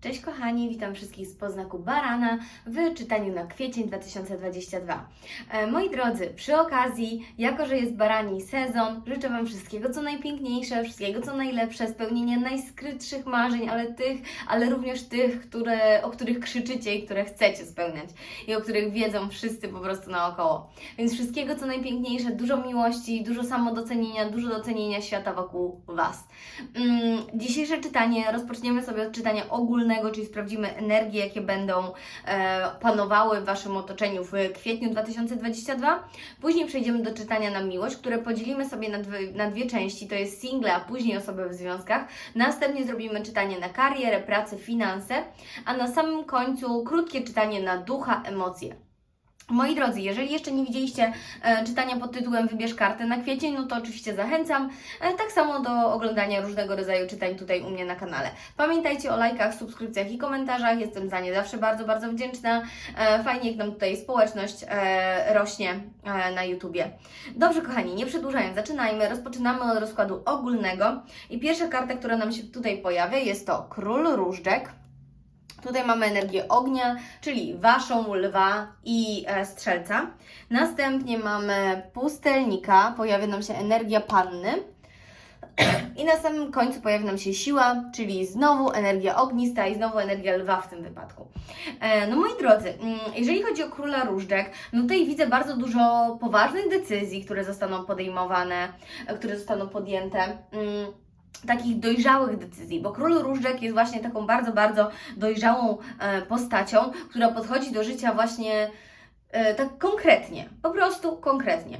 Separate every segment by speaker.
Speaker 1: Cześć kochani, witam wszystkich z poznaku Barana w czytaniu na kwiecień 2022. E, moi drodzy, przy okazji, jako że jest barani sezon, życzę Wam wszystkiego co najpiękniejsze, wszystkiego co najlepsze, spełnienia najskrytszych marzeń, ale tych, ale również tych, które, o których krzyczycie i które chcecie spełniać i o których wiedzą wszyscy po prostu naokoło. Więc wszystkiego co najpiękniejsze, dużo miłości, dużo samodocenienia, dużo docenienia świata wokół Was. Mm, dzisiejsze czytanie rozpoczniemy sobie od czytania ogólnego, czyli sprawdzimy energie, jakie będą e, panowały w Waszym otoczeniu w kwietniu 2022. Później przejdziemy do czytania na miłość, które podzielimy sobie na dwie, na dwie części, to jest single, a później osoby w związkach. Następnie zrobimy czytanie na karierę, pracę, finanse, a na samym końcu krótkie czytanie na ducha, emocje. Moi drodzy, jeżeli jeszcze nie widzieliście e, czytania pod tytułem Wybierz kartę na kwiecień, no to oczywiście zachęcam. E, tak samo do oglądania różnego rodzaju czytań tutaj u mnie na kanale. Pamiętajcie o lajkach, subskrypcjach i komentarzach. Jestem za nie zawsze bardzo, bardzo wdzięczna. E, fajnie, jak nam tutaj społeczność e, rośnie e, na YouTubie. Dobrze, kochani, nie przedłużając, zaczynajmy. Rozpoczynamy od rozkładu ogólnego. I pierwsza karta, która nam się tutaj pojawia, jest to Król Różdżek. Tutaj mamy energię ognia, czyli waszą lwa i e, strzelca. Następnie mamy pustelnika, pojawia nam się energia panny. I na samym końcu pojawi nam się siła, czyli znowu energia ognista i znowu energia lwa w tym wypadku. E, no moi drodzy, mm, jeżeli chodzi o króla różdżek, no tutaj widzę bardzo dużo poważnych decyzji, które zostaną podejmowane, e, które zostaną podjęte. Takich dojrzałych decyzji, bo król różdżek jest właśnie taką bardzo, bardzo dojrzałą e, postacią, która podchodzi do życia właśnie e, tak konkretnie, po prostu konkretnie,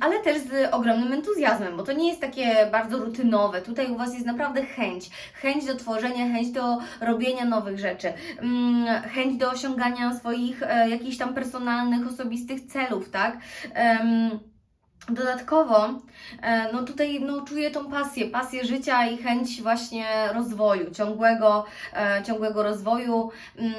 Speaker 1: ale też z ogromnym entuzjazmem, bo to nie jest takie bardzo rutynowe. Tutaj u Was jest naprawdę chęć, chęć do tworzenia, chęć do robienia nowych rzeczy, mm, chęć do osiągania swoich e, jakichś tam personalnych, osobistych celów, tak? Dodatkowo, e, no tutaj no, czuję tą pasję, pasję życia i chęć właśnie rozwoju, ciągłego, e, ciągłego rozwoju, mm,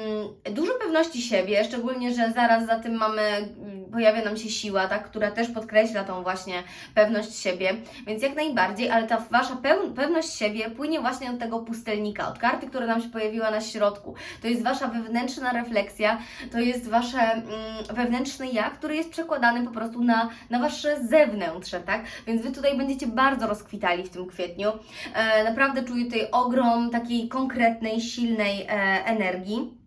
Speaker 1: dużo pewności siebie, szczególnie, że zaraz za tym mamy, mm, pojawia nam się siła, tak, która też podkreśla tą właśnie pewność siebie, więc jak najbardziej, ale ta Wasza pewność siebie płynie właśnie od tego pustelnika, od karty, która nam się pojawiła na środku. To jest Wasza wewnętrzna refleksja, to jest Wasze mm, wewnętrzny ja, który jest przekładany po prostu na, na Wasze zewnętrzne, tak? Więc Wy tutaj będziecie bardzo rozkwitali w tym kwietniu. E, naprawdę czuję tutaj ogrom takiej konkretnej, silnej e, energii.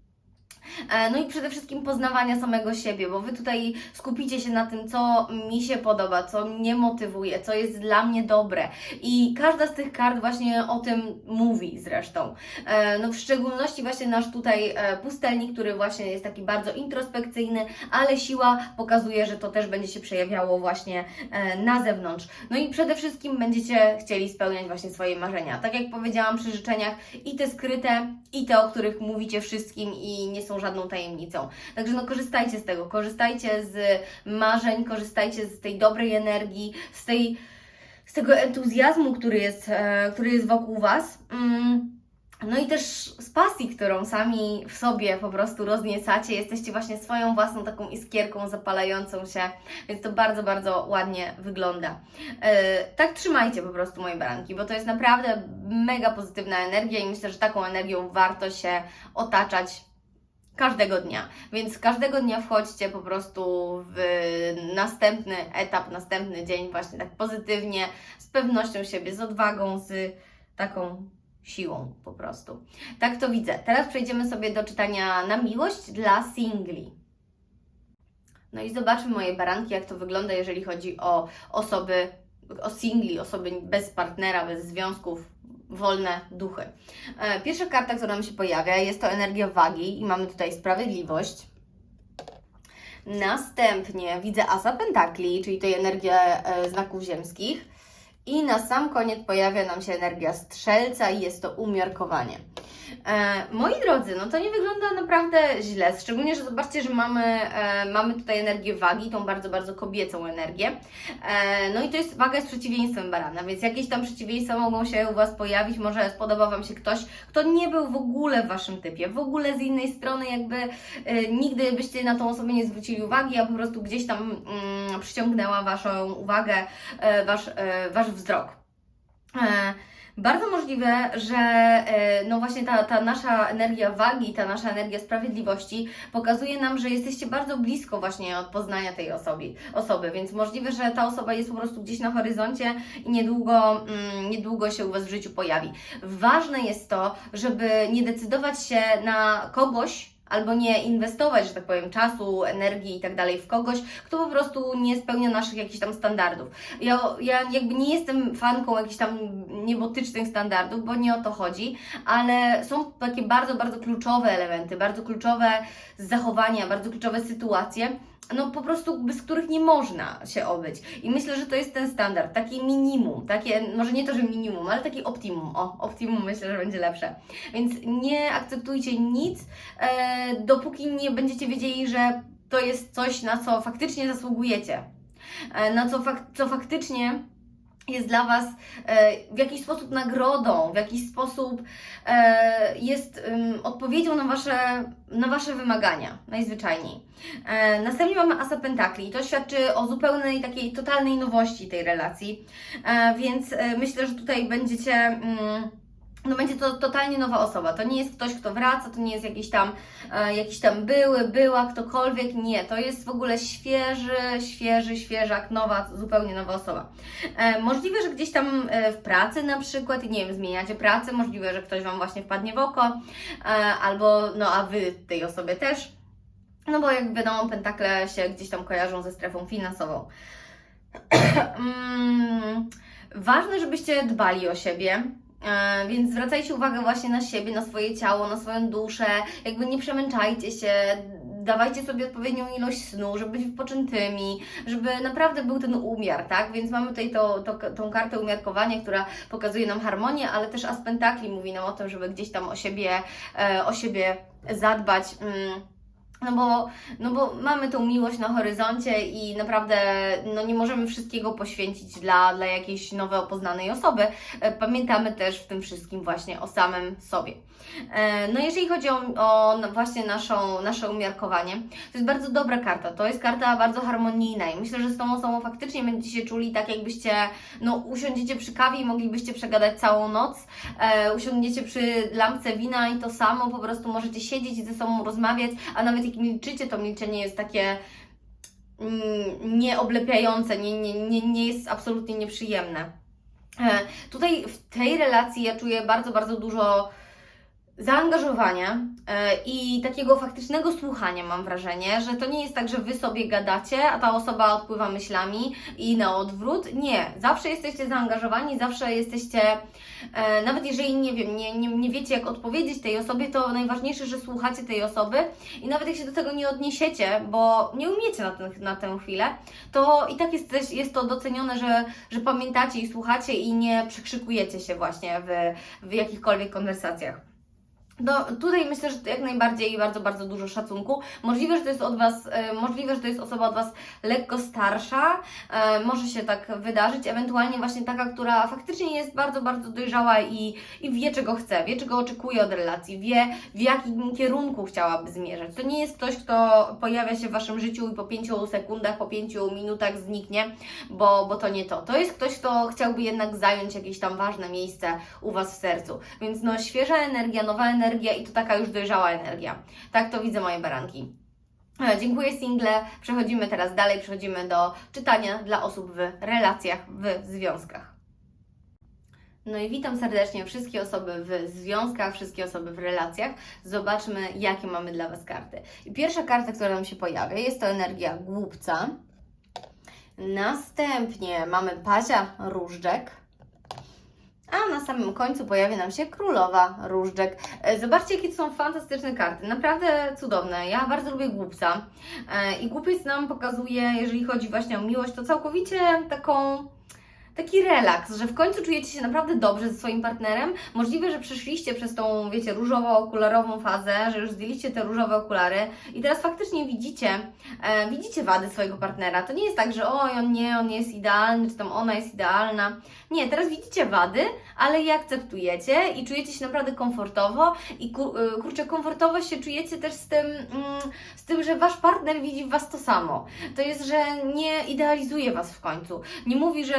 Speaker 1: E, No i przede wszystkim poznawania samego siebie, bo Wy tutaj skupicie się na tym, co mi się podoba, co mnie motywuje, co jest dla mnie dobre. I każda z tych kart właśnie o tym mówi zresztą. E, No w szczególności właśnie nasz tutaj e, pustelnik, który właśnie jest taki bardzo introspekcyjny, ale siła pokazuje, że to też będzie się przejawiało właśnie na zewnątrz. No i przede wszystkim będziecie chcieli spełniać właśnie swoje marzenia. Tak jak powiedziałam przy życzeniach, i te skryte, i te, o których mówicie wszystkim i nie są żadną tajemnicą. Także no korzystajcie z tego, korzystajcie z marzeń, korzystajcie z tej dobrej energii, z tej z tego entuzjazmu, który jest, e, który jest wokół Was. Mm. No i też z pasji, którą sami w sobie po prostu rozniecacie. Jesteście właśnie swoją własną taką iskierką zapalającą się, więc to bardzo, bardzo ładnie wygląda. E, tak trzymajcie po prostu moje baranki, bo to jest naprawdę mega pozytywna energia i myślę, że taką energią warto się otaczać każdego dnia. Więc każdego dnia wchodźcie po prostu w następny etap, następny dzień właśnie tak pozytywnie, z pewnością siebie, z odwagą, z taką siłą po prostu. Tak to widzę. Teraz przejdziemy sobie do czytania na miłość dla singli. No i zobaczmy moje baranki, jak to wygląda, jeżeli chodzi o osoby, o singli, osoby bez partnera, bez związków, wolne duchy. E, Pierwsza karta, która nam się pojawia, jest to energia wagi i mamy tutaj sprawiedliwość. Następnie widzę Asa Pentakli, czyli tutaj energia e, znaków ziemskich. I na sam koniec pojawia nam się energia strzelca i jest to umiarkowanie. E, moi drodzy, no to nie wygląda naprawdę źle, szczególnie, że zobaczcie, że mamy, e, mamy tutaj energię wagi, tą bardzo, bardzo kobiecą energię. E, no i to jest, waga jest przeciwieństwem barana, więc jakieś tam przeciwieństwa mogą się u Was pojawić, może spodoba Wam się ktoś, kto nie był w ogóle w Waszym typie, w ogóle z innej strony jakby e, nigdy byście na tą osobę nie zwrócili uwagi, a po prostu gdzieś tam mm, przyciągnęła Waszą uwagę, e, wasz, e, Wasz wzrok. E, Bardzo możliwe, że e, no właśnie ta, ta nasza energia wagi, ta nasza energia sprawiedliwości pokazuje nam, że jesteście bardzo blisko właśnie od poznania tej osoby, osoby, więc możliwe, że ta osoba jest po prostu gdzieś na horyzoncie i niedługo, mm, niedługo się u Was w życiu pojawi. Ważne jest to, żeby nie decydować się na kogoś, albo nie inwestować, że tak powiem, czasu, energii i tak dalej w kogoś, kto po prostu nie spełnia naszych jakichś tam standardów. Ja, ja jakby nie jestem fanką jakichś tam niebotycznych standardów, bo nie o to chodzi, ale są takie bardzo, bardzo kluczowe elementy, bardzo kluczowe zachowania, bardzo kluczowe sytuacje, no po prostu bez których nie można się obyć. I myślę, że to jest ten standard, taki minimum, takie, może nie to, że minimum, ale taki optimum. O, optimum myślę, że będzie lepsze. Więc nie akceptujcie nic, e, dopóki nie będziecie wiedzieli, że to jest coś, na co faktycznie zasługujecie. E, na co, fak co faktycznie jest dla Was e, w jakiś sposób nagrodą, w jakiś sposób e, jest odpowiedzią na wasze, na wasze wymagania, najzwyczajniej. E, następnie mamy Asa Pentakli i to świadczy o zupełnej takiej totalnej nowości tej relacji, więc myślę, że tutaj będziecie. No będzie to totalnie nowa osoba. To nie jest ktoś, kto wraca, to nie jest jakiś tam, e, jakiś tam były, była, ktokolwiek. Nie, to jest w ogóle świeży, świeży, świeżak, nowa, zupełnie nowa osoba. E, możliwe, że gdzieś tam e, w pracy na przykład, nie wiem, zmieniacie pracę, możliwe, że ktoś Wam właśnie wpadnie w oko, e, albo, no a Wy tej osobie też. No bo jak wiadomo, pentakle się gdzieś tam kojarzą ze strefą finansową. Mm, Ważne, żebyście dbali o siebie. E, Więc zwracajcie uwagę właśnie na siebie, na swoje ciało, na swoją duszę, jakby nie przemęczajcie się, dawajcie sobie odpowiednią ilość snu, żeby być wypoczętymi, żeby naprawdę był ten umiar, tak? Więc mamy tutaj to, to, tą kartę umiarkowania, która pokazuje nam harmonię, ale też as pentakli mówi nam o tym, żeby gdzieś tam o siebie, e, o siebie zadbać. No bo, no bo mamy tą miłość na horyzoncie i naprawdę no nie możemy wszystkiego poświęcić dla, dla jakiejś nowej poznanej osoby. E, Pamiętamy też w tym wszystkim właśnie o samym sobie. E, No jeżeli chodzi o, o właśnie naszą, nasze umiarkowanie, to jest bardzo dobra karta. To jest karta bardzo harmonijna i myślę, że z tą osobą faktycznie będziecie się czuli tak, jakbyście no, usiądziecie przy kawie i moglibyście przegadać całą noc. E, usiądziecie przy lampce wina i to samo, po prostu możecie siedzieć i ze sobą rozmawiać, a nawet jak milczycie, to milczenie jest takie mm, nieoblepiające, nie, nie, nie, nie jest absolutnie nieprzyjemne. E, Tutaj w tej relacji ja czuję bardzo, bardzo dużo zaangażowania e, i takiego faktycznego słuchania, mam wrażenie, że to nie jest tak, że wy sobie gadacie, a ta osoba odpływa myślami i na odwrót. Nie, zawsze jesteście zaangażowani, zawsze jesteście, e, nawet jeżeli nie wiem, nie, nie, nie wiecie, jak odpowiedzieć tej osobie, to najważniejsze, że słuchacie tej osoby i nawet jak się do tego nie odniesiecie, bo nie umiecie na, ten, na tę chwilę, to i tak jest, jest to docenione, że, że pamiętacie i słuchacie i nie przekrzykujecie się właśnie w, w jakichkolwiek konwersacjach. No, tutaj myślę, że jak najbardziej bardzo, bardzo dużo szacunku. Możliwe, że to jest od Was, e, możliwe, że to jest osoba od Was lekko starsza, e, może się tak wydarzyć, ewentualnie właśnie taka, która faktycznie jest bardzo, bardzo dojrzała i, i wie, czego chce, wie, czego oczekuje od relacji, wie, w jakim kierunku chciałaby zmierzać. To nie jest ktoś, kto pojawia się w Waszym życiu i po pięciu sekundach, po pięciu minutach zniknie, bo, bo to nie to. To jest ktoś, kto chciałby jednak zająć jakieś tam ważne miejsce u Was w sercu. Więc no, świeża energia, nowa energia i to taka już dojrzała energia. Tak to widzę moje baranki. E, Dziękuję single. Przechodzimy teraz dalej, przechodzimy do czytania dla osób w relacjach, w związkach. No i witam serdecznie wszystkie osoby w związkach, wszystkie osoby w relacjach. Zobaczmy, jakie mamy dla Was karty. I pierwsza karta, która nam się pojawia, jest to energia głupca. Następnie mamy pazia różdżek. A na samym końcu pojawia nam się królowa różdżek. E, Zobaczcie, jakie to są fantastyczne karty. Naprawdę cudowne. Ja bardzo lubię głupca. E, I głupiec nam pokazuje, jeżeli chodzi właśnie o miłość, to całkowicie taką taki relaks, że w końcu czujecie się naprawdę dobrze ze swoim partnerem. Możliwe, że przeszliście przez tą, wiecie, różowo-okularową fazę, że już zdjęliście te różowe okulary i teraz faktycznie widzicie, e, widzicie wady swojego partnera. To nie jest tak, że oj, on nie, on jest idealny, czy tam ona jest idealna. Nie, teraz widzicie wady, ale je akceptujecie i czujecie się naprawdę komfortowo i ku, y, kurczę, komfortowo się czujecie też z tym, mm, z tym, że Wasz partner widzi w Was to samo. To jest, że nie idealizuje Was w końcu. Nie mówi, że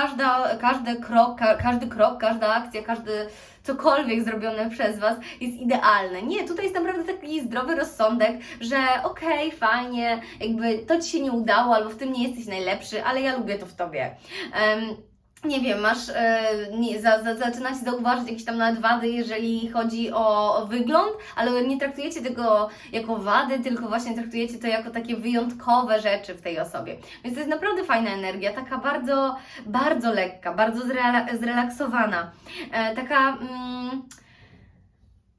Speaker 1: każda, każdy krok, ka, każdy krok, każda akcja, każdy cokolwiek zrobione przez Was jest idealne. Nie, tutaj jest naprawdę taki zdrowy rozsądek, że okej, fajnie, jakby to Ci się nie udało, albo w tym nie jesteś najlepszy, ale ja lubię to w Tobie. Em, nie wiem, masz, e, nie, za, za, zaczynacie zauważyć jakieś tam nawet wady, jeżeli chodzi o, o wygląd, ale nie traktujecie tego jako wady, tylko właśnie traktujecie to jako takie wyjątkowe rzeczy w tej osobie. Więc to jest naprawdę fajna energia, taka bardzo, bardzo lekka, bardzo zrela, zrelaksowana, e, taka... Mm,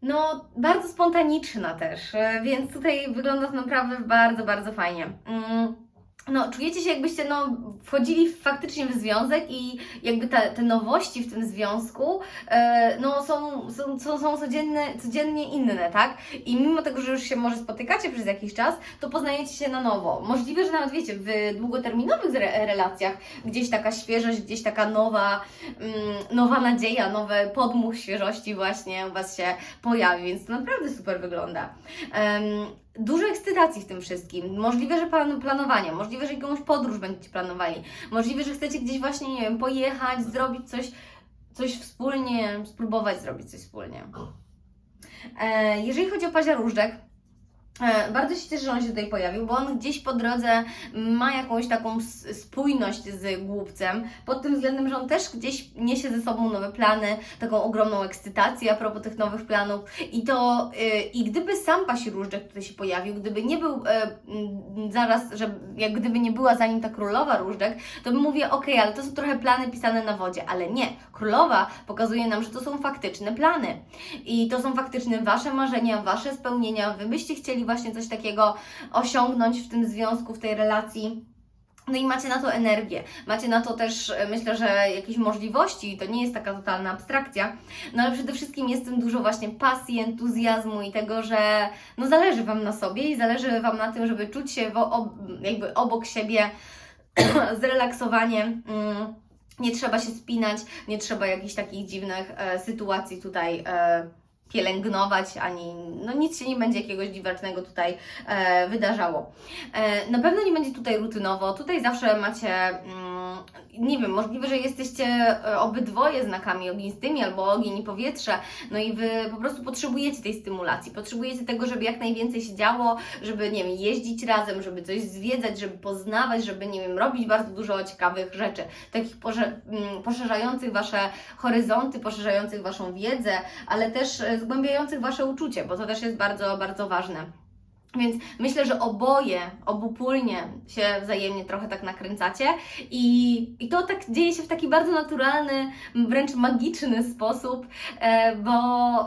Speaker 1: no, bardzo spontaniczna też, e, więc tutaj wygląda to naprawdę bardzo, bardzo fajnie. Mm no, czujecie się jakbyście no, wchodzili faktycznie w związek i jakby te, te nowości w tym związku e, no, są, są, są, codzienne, codziennie inne, tak? I mimo tego, że już się może spotykacie przez jakiś czas, to poznajecie się na nowo. Możliwe, że nawet wiecie, w długoterminowych re relacjach gdzieś taka świeżość, gdzieś taka nowa, mm, nowa nadzieja, nowy podmuch świeżości właśnie u Was się pojawi, więc to naprawdę super wygląda. Em, dużo ekscytacji w tym wszystkim. Możliwe, że plan, planowanie, możliwe, że jakąś podróż będziecie planowali, możliwe, że chcecie gdzieś właśnie, nie wiem, pojechać, zrobić coś, coś wspólnie, spróbować zrobić coś wspólnie. E, jeżeli chodzi o paździeróżdżek, E, Bardzo się cieszę, że on się tutaj pojawił, bo on gdzieś po drodze ma jakąś taką spójność z głupcem, pod tym względem, że on też gdzieś niesie ze sobą nowe plany, taką ogromną ekscytację a propos tych nowych planów. I to, y, i gdyby sam pasiróżdżek tutaj się pojawił, gdyby nie był e, zaraz, że jak gdyby nie była za nim ta królowa różdżek, to bym mówię, ok, ale to są trochę plany pisane na wodzie, ale nie, królowa pokazuje nam, że to są faktyczne plany. I to są faktyczne Wasze marzenia, Wasze spełnienia, Wy byście chcieli właśnie coś takiego osiągnąć w tym związku, w tej relacji. No i macie na to energię, macie na to też, e, myślę, że jakieś możliwości, to nie jest taka totalna abstrakcja, no ale przede wszystkim jest w tym dużo właśnie pasji, entuzjazmu i tego, że no zależy Wam na sobie i zależy Wam na tym, żeby czuć się jakby obok siebie zrelaksowanie. Mm, nie trzeba się spinać, nie trzeba jakichś takich dziwnych e, sytuacji tutaj e, pielęgnować, ani no nic się nie będzie jakiegoś dziwacznego tutaj e, wydarzało. E, na pewno nie będzie tutaj rutynowo, tutaj zawsze macie, mm, nie wiem, możliwe, że jesteście e, obydwoje znakami ognistymi albo ogień i powietrze, no i Wy po prostu potrzebujecie tej stymulacji, potrzebujecie tego, żeby jak najwięcej się działo, żeby, nie wiem, jeździć razem, żeby coś zwiedzać, żeby poznawać, żeby, nie wiem, robić bardzo dużo ciekawych rzeczy, takich mm, poszerzających Wasze horyzonty, poszerzających Waszą wiedzę, ale też e, zgłębiających Wasze uczucie, bo to też jest bardzo, bardzo ważne. Więc myślę, że oboje, obopólnie się wzajemnie trochę tak nakręcacie i, i to tak dzieje się w taki bardzo naturalny, wręcz magiczny sposób, e, bo,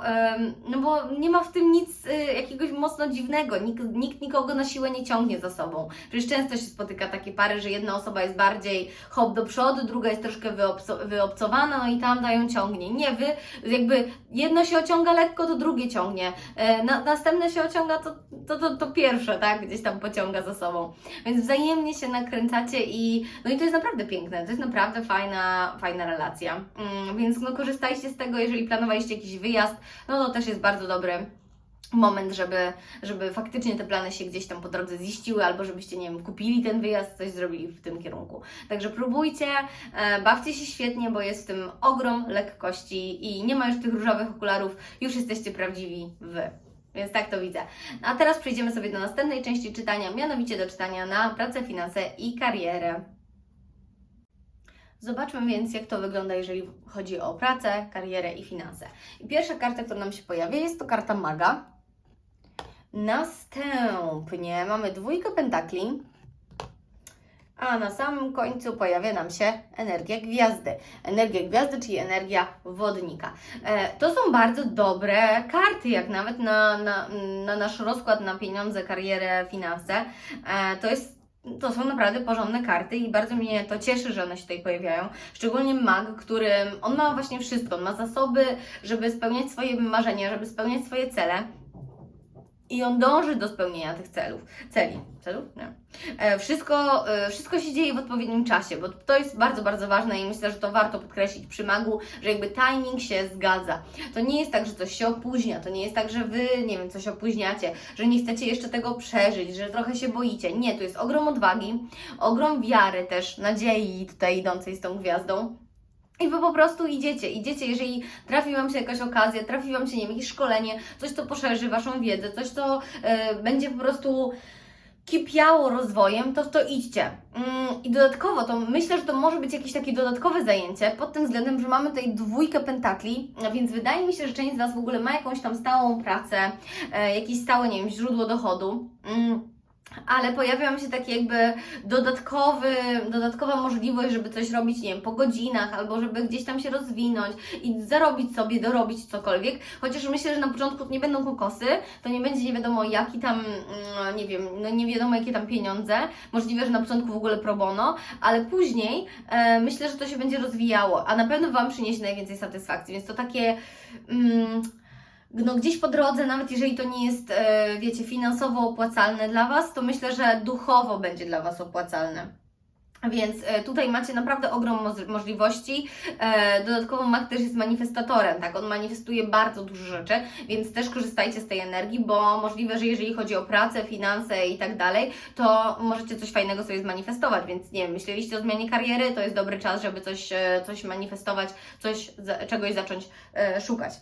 Speaker 1: em, no bo nie ma w tym nic e, jakiegoś mocno dziwnego, nikt, nikt nikogo na siłę nie ciągnie za sobą. Przecież często się spotyka takie pary, że jedna osoba jest bardziej hop do przodu, druga jest troszkę wyobco, wyobcowana, no i tam dają ciągnie. Nie, wy jakby jedno się ociąga lekko, to drugie ciągnie, e, na, następne się ociąga, to, to, to, to pierwsze, tak, gdzieś tam pociąga za sobą. Więc wzajemnie się nakręcacie i no i to jest naprawdę piękne, to jest naprawdę fajna, fajna relacja. Mm, więc no korzystajcie z tego, jeżeli planowaliście jakiś wyjazd, no to też jest bardzo dobry moment, żeby, żeby faktycznie te plany się gdzieś tam po drodze ziściły, albo żebyście, nie wiem, kupili ten wyjazd, coś zrobili w tym kierunku. Także próbujcie, e, bawcie się świetnie, bo jest w tym ogrom lekkości i nie ma już tych różowych okularów, już jesteście prawdziwi Wy. Więc tak to widzę. A teraz przejdziemy sobie do następnej części czytania, mianowicie do czytania na pracę, finanse i karierę. Zobaczmy więc, jak to wygląda, jeżeli chodzi o pracę, karierę i finanse. I pierwsza karta, która nam się pojawia, jest to karta maga. Następnie mamy dwójkę pentakli, a na samym końcu pojawia nam się energia gwiazdy. Energia gwiazdy, czyli energia wodnika. E, to są bardzo dobre karty, jak nawet na, na, na nasz rozkład na pieniądze, karierę, finanse. E, to jest to są naprawdę porządne karty i bardzo mnie to cieszy, że one się tutaj pojawiają. Szczególnie mag, którym on ma właśnie wszystko. On ma zasoby, żeby spełniać swoje marzenia, żeby spełniać swoje cele. I on dąży do spełnienia tych celów. Celi. Celów? Nie. E, Wszystko, e, wszystko się dzieje w odpowiednim czasie, bo to jest bardzo, bardzo ważne i myślę, że to warto podkreślić przy magu, że jakby timing się zgadza. To nie jest tak, że coś się opóźnia, to nie jest tak, że Wy, nie wiem, coś opóźniacie, że nie chcecie jeszcze tego przeżyć, że trochę się boicie. Nie, to jest ogrom odwagi, ogrom wiary też, nadziei tutaj idącej z tą gwiazdą. I wy po prostu idziecie, idziecie, jeżeli trafi Wam się jakaś okazja, trafi Wam się, nie wiem, jakieś szkolenie, coś, co poszerzy Waszą wiedzę, coś, co e, będzie po prostu kipiało rozwojem, to w to idźcie. Mm, I dodatkowo, to myślę, że to może być jakieś takie dodatkowe zajęcie, pod tym względem, że mamy tutaj dwójkę pentakli, więc wydaje mi się, że część z Was w ogóle ma jakąś tam stałą pracę, e, jakieś stałe, nie wiem, źródło dochodu. Mm, ale pojawiła mi się takie jakby dodatkowy, dodatkowa możliwość, żeby coś robić, nie wiem, po godzinach, albo żeby gdzieś tam się rozwinąć i zarobić sobie, dorobić cokolwiek. Chociaż myślę, że na początku nie będą kokosy, to nie będzie nie wiadomo jaki tam, mm, nie wiem, no nie wiadomo jakie tam pieniądze. Możliwe, że na początku w ogóle pro bono, ale później e, myślę, że to się będzie rozwijało, a na pewno Wam przyniesie najwięcej satysfakcji, więc to takie... Mm, no gdzieś po drodze, nawet jeżeli to nie jest, e, wiecie, finansowo opłacalne dla Was, to myślę, że duchowo będzie dla Was opłacalne. Więc e, tutaj macie naprawdę ogrom możliwości. E, Dodatkowo Mag też jest manifestatorem, tak? On manifestuje bardzo dużo rzeczy, więc też korzystajcie z tej energii, bo możliwe, że jeżeli chodzi o pracę, finanse i tak dalej, to możecie coś fajnego sobie zmanifestować. Więc nie wiem, myśleliście o zmianie kariery, to jest dobry czas, żeby coś, coś manifestować, coś, czegoś zacząć szukać.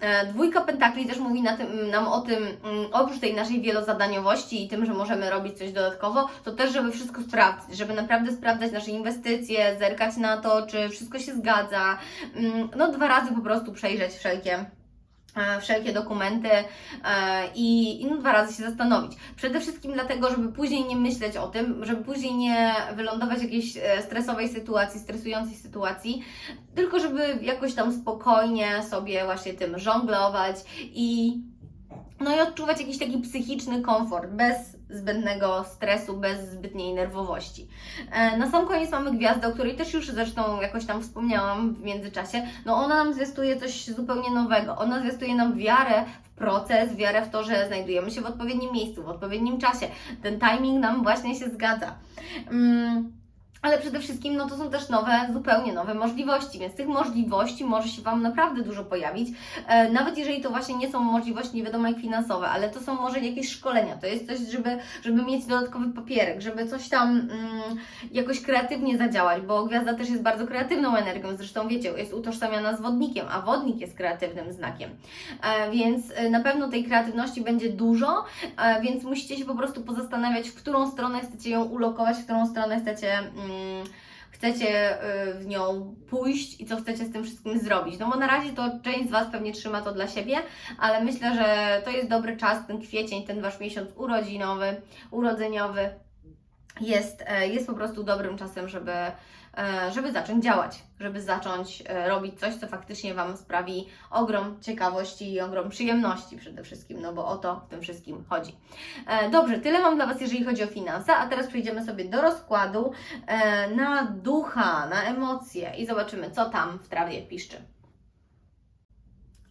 Speaker 1: E, Dwójka pentakli też mówi na tym, nam o tym, mm, oprócz tej naszej wielozadaniowości i tym, że możemy robić coś dodatkowo, to też, żeby wszystko sprawdzić, żeby naprawdę sprawdzać nasze inwestycje, zerkać na to, czy wszystko się zgadza. Mm, No, dwa razy po prostu przejrzeć wszelkie wszelkie dokumenty e, i, i no, dwa razy się zastanowić. Przede wszystkim dlatego, żeby później nie myśleć o tym, żeby później nie wylądować w jakiejś e, stresowej sytuacji, stresującej sytuacji, tylko żeby jakoś tam spokojnie sobie właśnie tym żonglować i no i odczuwać jakiś taki psychiczny komfort, bez zbędnego stresu, bez zbytniej nerwowości. E, Na sam koniec mamy gwiazdę, o której też już zresztą jakoś tam wspomniałam w międzyczasie. No ona nam zwiastuje coś zupełnie nowego. Ona zwiastuje nam wiarę w proces, wiarę w to, że znajdujemy się w odpowiednim miejscu, w odpowiednim czasie. Ten timing nam właśnie się zgadza. Mm. Ale przede wszystkim no to są też nowe, zupełnie nowe możliwości, więc tych możliwości może się Wam naprawdę dużo pojawić. E, nawet jeżeli to właśnie nie są możliwości nie wiadomo jak finansowe, ale to są może jakieś szkolenia, to jest coś, żeby, żeby mieć dodatkowy papierek, żeby coś tam mm, jakoś kreatywnie zadziałać, bo gwiazda też jest bardzo kreatywną energią, zresztą wiecie, jest utożsamiana z wodnikiem, a wodnik jest kreatywnym znakiem. E, więc e, na pewno tej kreatywności będzie dużo, e, więc musicie się po prostu pozastanawiać, w którą stronę chcecie ją ulokować, w którą stronę chcecie. Mm, chcecie y, w nią pójść i co chcecie z tym wszystkim zrobić. No bo na razie to część z Was pewnie trzyma to dla siebie, ale myślę, że to jest dobry czas, ten kwiecień, ten Wasz miesiąc urodzinowy, urodzeniowy jest, e, jest po prostu dobrym czasem, żeby, żeby zacząć działać, żeby zacząć e, robić coś, co faktycznie Wam sprawi ogrom ciekawości i ogrom przyjemności przede wszystkim, no bo o to w tym wszystkim chodzi. E, Dobrze, tyle mam dla Was, jeżeli chodzi o finanse, a teraz przejdziemy sobie do rozkładu e, na ducha, na emocje i zobaczymy, co tam w trawie piszczy.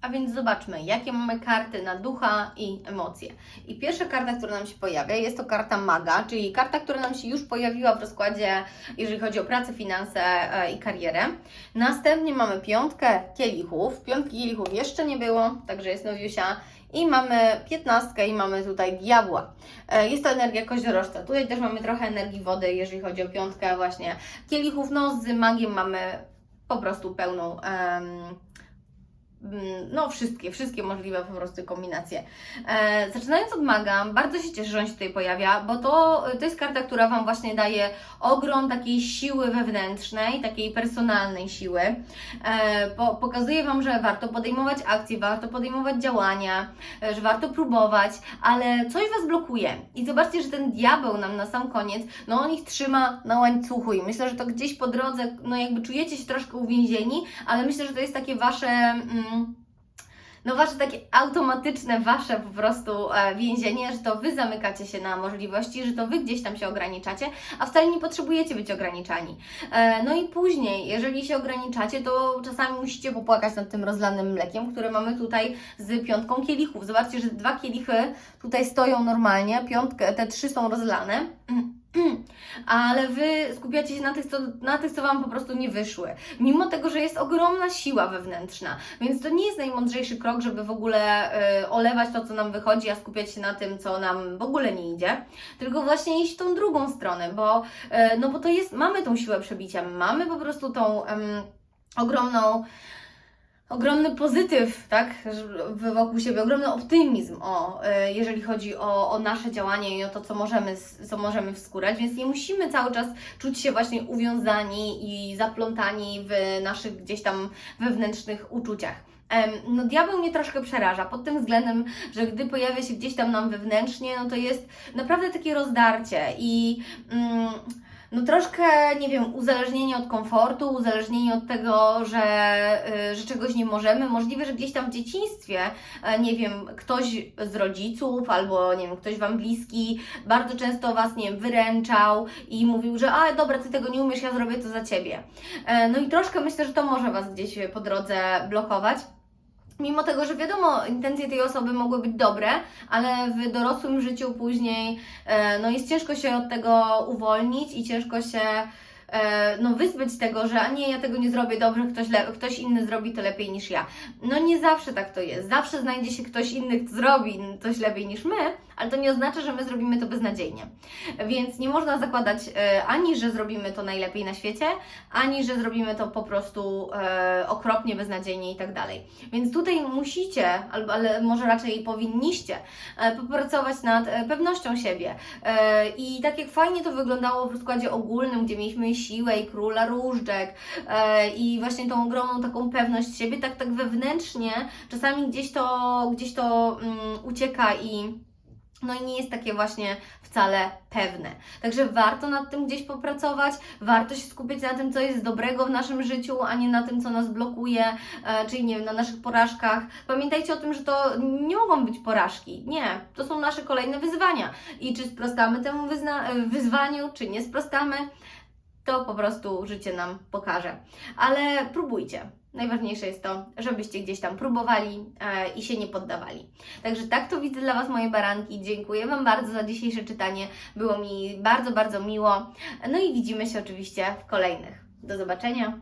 Speaker 1: A więc zobaczmy, jakie mamy karty na ducha i emocje. I pierwsza karta, która nam się pojawia, jest to karta maga, czyli karta, która nam się już pojawiła w rozkładzie, jeżeli chodzi o pracę, finanse e, i karierę. Następnie mamy piątkę kielichów. Piątki kielichów jeszcze nie było, także jest nowiusia. I mamy piętnastkę i mamy tutaj diabła. E, Jest to energia koziorożca. Tutaj też mamy trochę energii wody, jeżeli chodzi o piątkę właśnie kielichów. No z magiem mamy po prostu pełną... mm, no wszystkie, wszystkie możliwe po prostu kombinacje. E, zaczynając od maga, bardzo się cieszę, że on się tutaj pojawia, bo to, to jest karta, która Wam właśnie daje ogrom takiej siły wewnętrznej, takiej personalnej siły. E, po, pokazuje Wam, że warto podejmować akcje, warto podejmować działania, e, że warto próbować, ale coś Was blokuje. I zobaczcie, że ten diabeł nam na sam koniec, no on ich trzyma na łańcuchu i myślę, że to gdzieś po drodze, no jakby czujecie się troszkę uwięzieni, ale myślę, że to jest takie Wasze... Mm, no wasze takie automatyczne, wasze po prostu e, więzienie, że to wy zamykacie się na możliwości, że to wy gdzieś tam się ograniczacie, a wcale nie potrzebujecie być ograniczani. E, no i później, jeżeli się ograniczacie, to czasami musicie popłakać nad tym rozlanym mlekiem, które mamy tutaj z piątką kielichów. Zobaczcie, że dwa kielichy tutaj stoją normalnie, piątkę, te trzy są rozlane. Ale wy skupiacie się na tych, co, na tych, co Wam po prostu nie wyszły. Mimo tego, że jest ogromna siła wewnętrzna. Więc to nie jest najmądrzejszy krok, żeby w ogóle y, olewać to, co nam wychodzi, a skupiać się na tym, co nam w ogóle nie idzie. Tylko właśnie iść tą drugą stronę, bo, y, no bo to jest, mamy tą siłę przebicia, mamy po prostu tą em, ogromną ogromny pozytyw, tak, wokół siebie, ogromny optymizm, o, y, jeżeli chodzi o, o nasze działanie i o to, co możemy, co możemy wskórać, więc nie musimy cały czas czuć się właśnie uwiązani i zaplątani w naszych gdzieś tam wewnętrznych uczuciach. No diabeł mnie troszkę przeraża pod tym względem, że gdy pojawia się gdzieś tam nam wewnętrznie, no to jest naprawdę takie rozdarcie i mm, no troszkę, nie wiem, uzależnienie od komfortu, uzależnienie od tego, że, y, że czegoś nie możemy. Możliwe, że gdzieś tam w dzieciństwie, e, nie wiem, ktoś z rodziców albo, nie wiem, ktoś Wam bliski bardzo często Was, nie wiem, wyręczał i mówił, że a dobra, Ty tego nie umiesz, ja zrobię to za Ciebie. E, No i troszkę myślę, że to może Was gdzieś po drodze blokować. Mimo tego, że wiadomo, intencje tej osoby mogły być dobre, ale w dorosłym życiu później e, no jest ciężko się od tego uwolnić i ciężko się no, wyzbyć tego, że a nie, ja tego nie zrobię dobrze, ktoś, ktoś inny zrobi to lepiej niż ja. No nie zawsze tak to jest. Zawsze znajdzie się ktoś inny, kto zrobi coś lepiej niż my, ale to nie oznacza, że my zrobimy to beznadziejnie. Więc nie można zakładać e, ani, że zrobimy to najlepiej na świecie, ani, że zrobimy to po prostu e, okropnie, beznadziejnie i tak dalej. Więc tutaj musicie, albo, ale może raczej powinniście e, popracować nad e, pewnością siebie. E, I tak jak fajnie to wyglądało w rozkładzie ogólnym, gdzie mieliśmy siłę i króla różdżek e, i właśnie tą ogromną taką pewność siebie, tak tak wewnętrznie czasami gdzieś to, gdzieś to mm, ucieka i no i nie jest takie właśnie wcale pewne. Także warto nad tym gdzieś popracować, warto się skupić na tym, co jest dobrego w naszym życiu, a nie na tym, co nas blokuje, e, czyli nie wiem, na naszych porażkach. Pamiętajcie o tym, że to nie mogą być porażki. Nie, to są nasze kolejne wyzwania. I czy sprostamy temu wyzwaniu, czy nie sprostamy, to po prostu życie nam pokaże. Ale próbujcie. Najważniejsze jest to, żebyście gdzieś tam próbowali e, i się nie poddawali. Także tak to widzę dla Was, moje baranki. Dziękuję Wam bardzo za dzisiejsze czytanie. Było mi bardzo, bardzo miło. No i widzimy się oczywiście w kolejnych. Do zobaczenia.